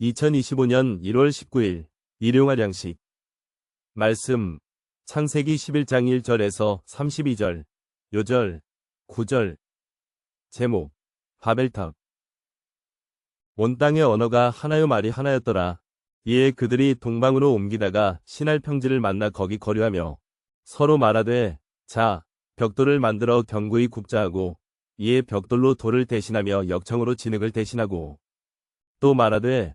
2025년 1월 19일 일용할 양식. 말씀 창세기 11장 1절에서 32절 요절 9절. 제목 바벨탑. 온 땅의 언어가 하나요 말이 하나였더라. 이에 그들이 동방으로 옮기다가 신할 평지를 만나 거기 거류하며 서로 말하되 자 벽돌을 만들어 견고히 굽자 하고 이에 벽돌로 돌을 대신하며 역청으로 진흙을 대신하고 또 말하되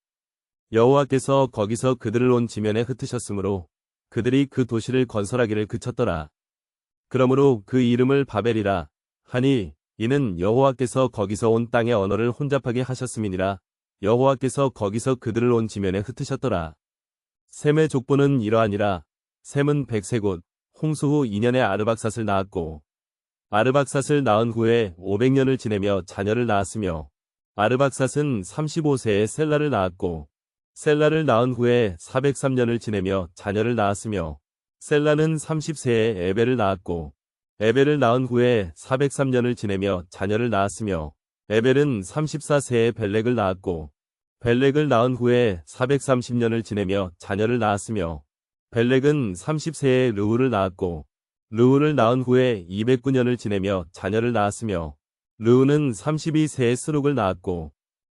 여호와께서 거기서 그들을 온 지면에 흩으셨으므로 그들이 그 도시를 건설하기를 그쳤더라. 그러므로 그 이름을 바벨이라 하니 이는 여호와께서 거기서 온 땅의 언어를 혼잡하게 하셨음이니라. 여호와께서 거기서 그들을 온 지면에 흩으셨더라. 셈의 족보는 이러하니라. 셈은 백세 곳 홍수 후 2년에 아르박삿을 낳았고 아르박삿을 낳은 후에 500년을 지내며 자녀를 낳았으며 아르박삿은 35세에 셀라를 낳았고 셀라를 낳은 후에 403년을 지내며 자녀를 낳았으며 셀라는 30세에 에벨을 낳았고 에벨을 낳은 후에 403년을 지내며 자녀를 낳았으며 에벨은 34세에 벨렉을 낳았고 벨렉을 낳은 후에 430년을 지내며 자녀를 낳았으며 벨렉은 30세에 르우를 낳았고 르우를 낳은 후에 209년을 지내며 자녀를 낳았으며 르우는 32세에 스룩을 낳았고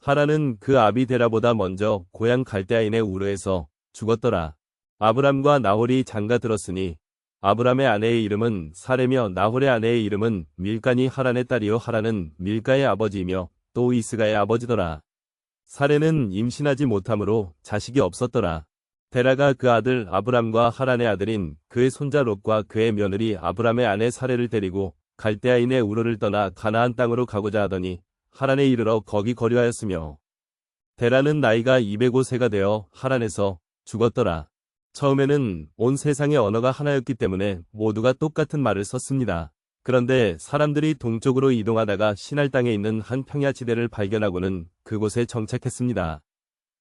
하라는 그 아비 데라보다 먼저 고향 갈대아인의 우르에서 죽었더라. 아브람과 나홀이 장가 들었으니 아브람의 아내의 이름은 사레며 나홀의 아내의 이름은 밀간이 하란의 딸이요 하란은 밀가의 아버지이며 또 이스가의 아버지더라. 사레는 임신하지 못하므로 자식이 없었더라. 데라가 그 아들 아브람과 하란의 아들인 그의 손자 롯과 그의 며느리 아브람의 아내 사레를 데리고 갈대아인의 우르를 떠나 가나안 땅으로 가고자 하더니 하란에 이르러 거기 거류하였으며 데라는 나이가 205세가 되어 하란에서 죽었더라. 처음에는 온 세상의 언어가 하나였기 때문에 모두가 똑같은 말을 썼습니다. 그런데 사람들이 동쪽으로 이동하다가 신할 땅에 있는 한 평야 지대를 발견하고는 그곳에 정착했습니다.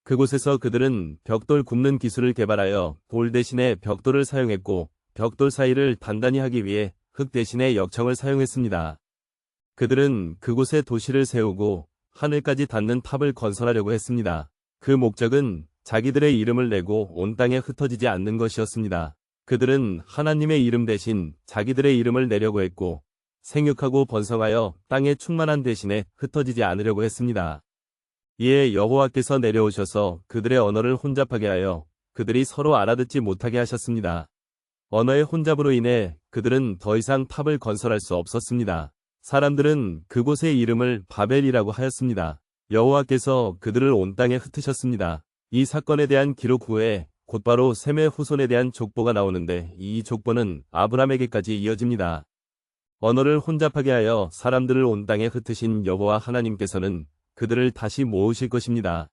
그곳에서 그들은 벽돌 굽는 기술을 개발하여 돌 대신에 벽돌을 사용했고 벽돌 사이를 단단히 하기 위해 흙 대신에 역청을 사용했습니다. 그들은 그곳에 도시를 세우고 하늘까지 닿는 탑을 건설하려고 했습니다. 그 목적은 자기들의 이름을 내고 온 땅에 흩어지지 않는 것이었습니다. 그들은 하나님의 이름 대신 자기들의 이름을 내려고 했고 생육하고 번성하여 땅에 충만한 대신에 흩어지지 않으려고 했습니다. 이에 여호와께서 내려오셔서 그들의 언어를 혼잡하게 하여 그들이 서로 알아듣지 못하게 하셨습니다. 언어의 혼잡으로 인해 그들은 더 이상 탑을 건설할 수 없었습니다. 사람들은 그곳의 이름을 바벨이라고 하였습니다. 여호와께서 그들을 온 땅에 흩으셨습니다. 이 사건에 대한 기록 후에 곧바로 셈의 후손에 대한 족보가 나오는데 이 족보는 아브람에게까지 이어집니다. 언어를 혼잡하게 하여 사람들을 온 땅에 흩으신 여호와 하나님께서는 그들을 다시 모으실 것입니다.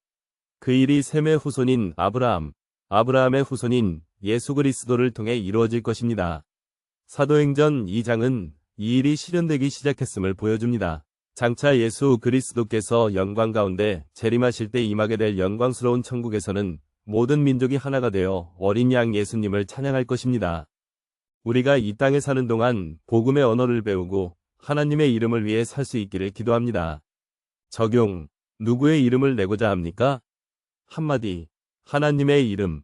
그 일이 셈의 후손인 아브라함, 아브라함의 후손인 예수 그리스도를 통해 이루어질 것입니다. 사도행전 2장은 이 일이 실현되기 시작했음을 보여줍니다. 장차 예수 그리스도께서 영광 가운데 재림하실 때 임하게 될 영광스러운 천국에서는 모든 민족이 하나가 되어 어린 양 예수님을 찬양할 것입니다. 우리가 이 땅에 사는 동안 복음의 언어를 배우고 하나님의 이름을 위해 살 수 있기를 기도합니다. 적용. 누구의 이름을 내고자 합니까? 한마디. 하나님의 이름.